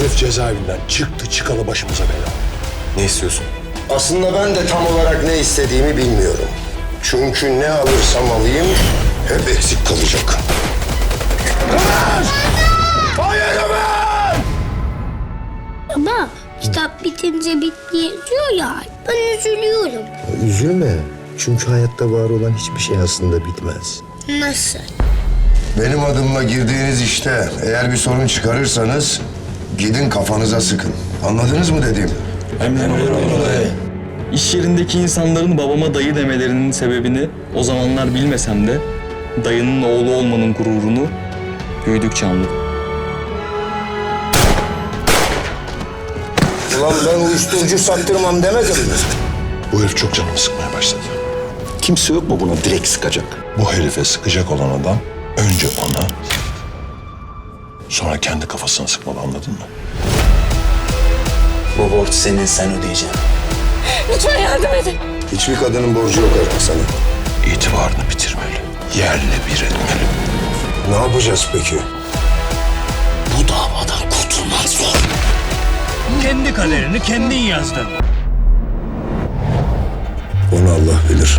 Herif cezaevinden çıktı çıkalı başımıza bela. Ne istiyorsun? Aslında ben de tam olarak ne istediğimi bilmiyorum. Çünkü ne alırsam alayım hep eksik kalacak. Ama kitap bitince bitti yazıyor ya. Ben üzülüyorum. Üzülme. Çünkü hayatta var olan hiçbir şey aslında bitmez. Nasıl? Benim adımla girdiğiniz işte eğer bir sorun çıkarırsanız gidin kafanıza sıkın. Anladınız mı dediğimi? İş yerindeki insanların babama dayı demelerinin sebebini o zamanlar bilmesem de dayının oğlu olmanın gururunu büyüdükçe anladım. Ulan ben uyuşturucu sattırmam demedim mi? Bu herif çok canımı sıkmaya başladı. Kimse yok mu buna direkt sıkacak? Bu herife sıkacak olan adam önce ona sonra kendi kafasına sıkmalı anladın mı? Bu borç senin sen ödeyeceksin. Lütfen yardım edin. Hiçbir kadının borcu yok artık sana. İtibarını bitirmeli. Yerle bir etmeli. Ne yapacağız peki? Bu davadan kurtulmak zor. Kendi kaderini kendin yazdın. Onu Allah bilir.